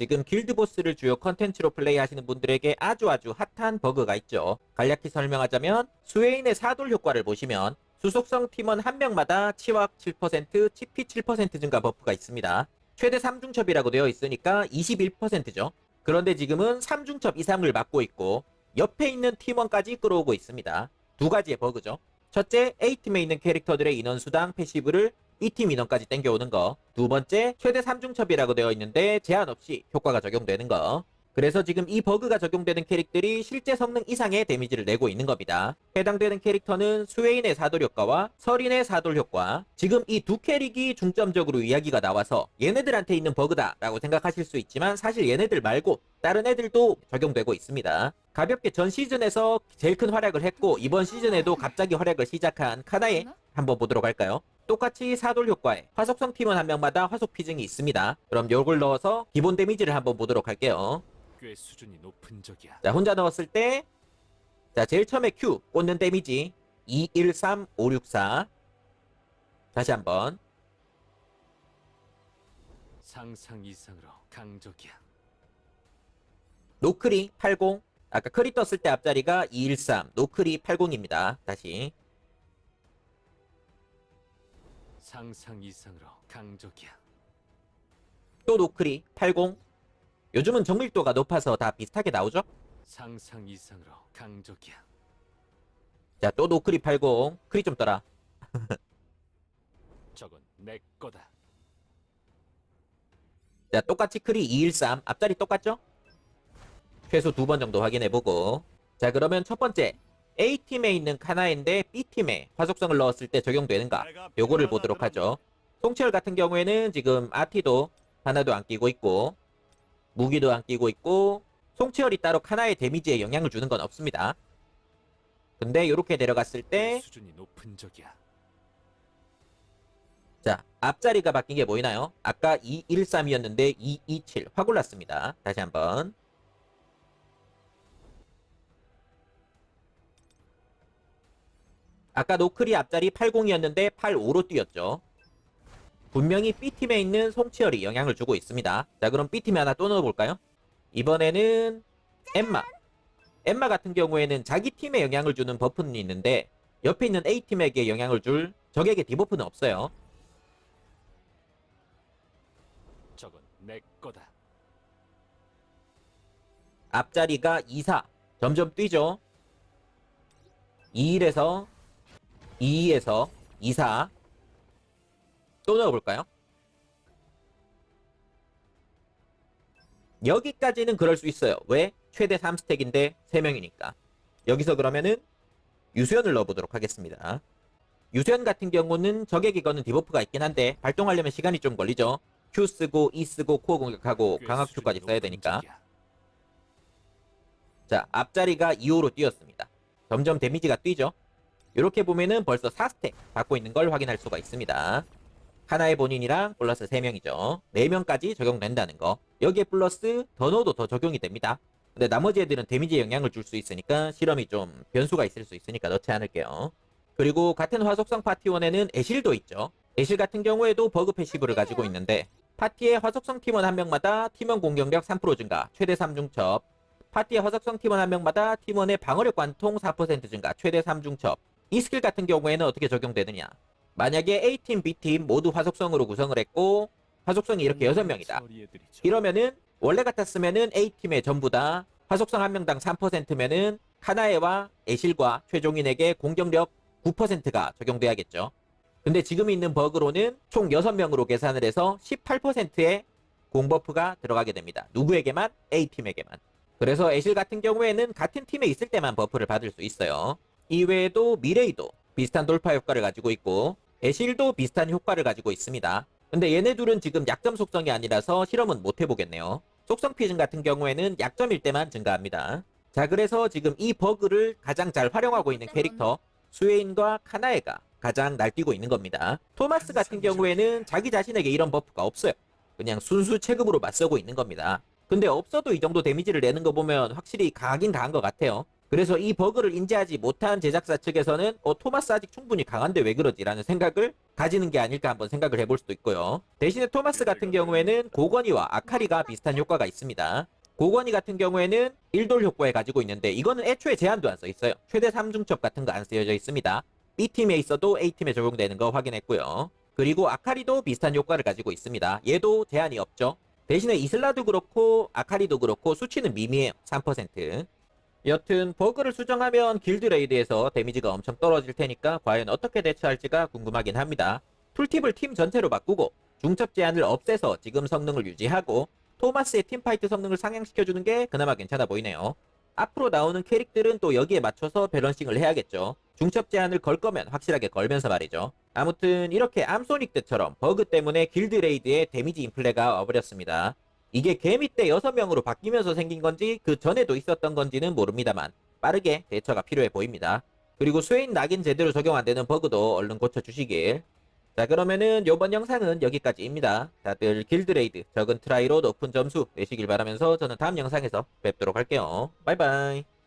지금 길드보스를 주요 컨텐츠로 플레이하시는 분들에게 아주 아주 핫한 버그가 있죠. 간략히 설명하자면 스웨인의 사돌 효과를 보시면 수속성 팀원 한 명마다 치확 7%, 치피 7% 증가 버프가 있습니다. 최대 3중첩이라고 되어 있으니까 21%죠. 그런데 지금은 3중첩 이상을 맞고 있고 옆에 있는 팀원까지 끌어오고 있습니다. 두 가지의 버그죠. 첫째, A팀에 있는 캐릭터들의 인원수당 패시브를 B팀 인원까지 땡겨오는 거. 두 번째, 최대 3중첩이라고 되어 있는데 제한 없이 효과가 적용되는 거. 그래서 지금 이 버그가 적용되는 캐릭들이 실제 성능 이상의 데미지를 내고 있는 겁니다. 해당되는 캐릭터는 스웨인의 사돌 효과와 서린의 사돌 효과. 지금 이 두 캐릭이 중점적으로 이야기가 나와서 얘네들한테 있는 버그다 라고 생각하실 수 있지만 사실 얘네들 말고 다른 애들도 적용되고 있습니다. 가볍게 전 시즌에서 제일 큰 활약을 했고 이번 시즌에도 갑자기 활약을 시작한 카나에 한번 보도록 할까요? 똑같이 사돌 효과에 화속성 팀원 한 명마다 화속 피증이 있습니다. 그럼 요걸 넣어서 기본 데미지를 한번 보도록 할게요. 꽤 수준이 높은 적이야. 자, 혼자 넣었을 때, 자, 제일 처음에 Q, 꽂는 데미지, 2, 1, 3, 5, 6, 4. 다시 한 번. 상상 이상으로 강적이야. 노크리 80. 아까 크리 떴을 때 앞자리가 213, 노크리 80입니다. 다시. 상상 이상으로 강적이야. 또 노크리 80. 요즘은 정밀도가 높아서 다 비슷하게 나오죠? 상상 이상으로 강적이야. 자, 또 노크리 80. 크리 좀 떠라. 저건 내 거다. 자, 똑같이 크리 213. 앞자리 똑같죠? 최소 두 번 정도 확인해보고. 자, 그러면 첫 번째. A팀에 있는 카나인데 B팀에 화속성을 넣었을 때 적용되는가? 요거를 보도록 하죠. 송철 같은 경우에는 지금 아티도 하나도 안 끼고 있고, 무기도 안 끼고 있고, 송치열이 따로 카나의 데미지에 영향을 주는 건 없습니다. 근데 이렇게 내려갔을 꽤 때, 수준이 높은 적이야. 자, 앞자리가 바뀐 게 보이나요? 아까 213이었는데 227. 확 올랐습니다. 다시 한번. 아까 노클이 앞자리 80이었는데 85로 뛰었죠. 분명히 B팀에 있는 송치열이 영향을 주고 있습니다. 자, 그럼 B팀에 하나 또 넣어볼까요? 이번에는 엠마. 엠마 같은 경우에는 자기 팀에 영향을 주는 버프는 있는데 옆에 있는 A팀에게 영향을 줄 적에게 디버프는 없어요. 저건 내 거다. 앞자리가 24. 점점 뛰죠. 21에서 22에서 24. 또 넣어볼까요? 여기까지는 그럴 수 있어요. 왜? 최대 3스택인데 3명이니까. 여기서 그러면은 유수연을 넣어보도록 하겠습니다. 유수연 같은 경우는 적에게 거는 디버프가 있긴 한데 발동하려면 시간이 좀 걸리죠. Q 쓰고 E 쓰고 코어 공격하고 수준이 Q까지 써야 되니까. 자, 앞자리가 2호로 뛰었습니다. 점점 데미지가 뛰죠. 이렇게 보면은 벌써 4스택 받고 있는 걸 확인할 수가 있습니다. 하나의 본인이랑 플러스 3명이죠. 4명까지 적용된다는 거. 여기에 플러스 더 넣어도 더 적용이 됩니다. 근데 나머지 애들은 데미지에 영향을 줄 수 있으니까 실험이 좀 변수가 있을 수 있으니까 넣지 않을게요. 그리고 같은 화속성 파티원에는 애실도 있죠. 애실 같은 경우에도 버그 패시브를 가지고 있는데 파티의 화속성 팀원 한 명마다 팀원 공격력 3% 증가, 최대 3중첩, 파티의 화석성 팀원 한 명마다 팀원의 방어력 관통 4% 증가, 최대 3중첩. 이 스킬 같은 경우에는 어떻게 적용되느냐? 만약에 A팀, B팀 모두 화속성으로 구성을 했고 화속성이 이렇게 6명이다. 처리해드리죠. 이러면은 원래 같았으면은 A팀에 전부 다 화속성 한 명당 3%면은 카나에와 애실과 최종인에게 공격력 9%가 적용돼야겠죠. 근데 지금 있는 버그로는 총 6명으로 계산을 해서 18%의 공버프가 들어가게 됩니다. 누구에게만? A팀에게만. 그래서 애실 같은 경우에는 같은 팀에 있을 때만 버프를 받을 수 있어요. 이외에도 미레이도 비슷한 돌파 효과를 가지고 있고 애실도 비슷한 효과를 가지고 있습니다. 근데 얘네 둘은 지금 약점 속성이 아니라서 실험은 못 해보겠네요. 속성 피증 같은 경우에는 약점일 때만 증가합니다. 자 그래서 지금 이 버그를 가장 잘 활용하고 있는 캐릭터 스웨인과 카나에가 가장 날뛰고 있는 겁니다. 토마스 같은 경우에는 자기 자신에게 이런 버프가 없어요. 그냥 순수 체급으로 맞서고 있는 겁니다. 근데 없어도 이 정도 데미지를 내는 거 보면 확실히 강하긴 강한 것 같아요. 그래서 이 버그를 인지하지 못한 제작사 측에서는 어, 토마스 아직 충분히 강한데 왜 그러지라는 생각을 가지는 게 아닐까 한번 생각을 해볼 수도 있고요. 대신에 토마스 같은 경우에는 고건이와 아카리가 비슷한 효과가 있습니다. 고건이 같은 경우에는 1돌 효과에 가지고 있는데 이거는 애초에 제한도 안 써 있어요. 최대 3중첩 같은 거 안 쓰여져 있습니다. B팀에 있어도 A팀에 적용되는 거 확인했고요. 그리고 아카리도 비슷한 효과를 가지고 있습니다. 얘도 제한이 없죠. 대신에 이슬라도 그렇고 아카리도 그렇고 수치는 미미해요. 3%. 여튼 버그를 수정하면 길드 레이드에서 데미지가 엄청 떨어질 테니까 과연 어떻게 대처할지가 궁금하긴 합니다. 툴팁을 팀 전체로 바꾸고 중첩 제한을 없애서 지금 성능을 유지하고 토마스의 팀파이트 성능을 상향시켜주는 게 그나마 괜찮아 보이네요. 앞으로 나오는 캐릭들은 또 여기에 맞춰서 밸런싱을 해야겠죠. 중첩 제한을 걸 거면 확실하게 걸면서 말이죠. 아무튼 이렇게 암소닉 때처럼 버그 때문에 길드 레이드에 데미지 인플레가 와버렸습니다. 이게 개미 때 6명으로 바뀌면서 생긴 건지 그 전에도 있었던 건지는 모릅니다만 빠르게 대처가 필요해 보입니다. 그리고 스웨인 낙인 제대로 적용 안 되는 버그도 얼른 고쳐주시길. 자 그러면은 요번 영상은 여기까지입니다. 다들 길드레이드 적은 트라이로 높은 점수 내시길 바라면서 저는 다음 영상에서 뵙도록 할게요. 바이바이.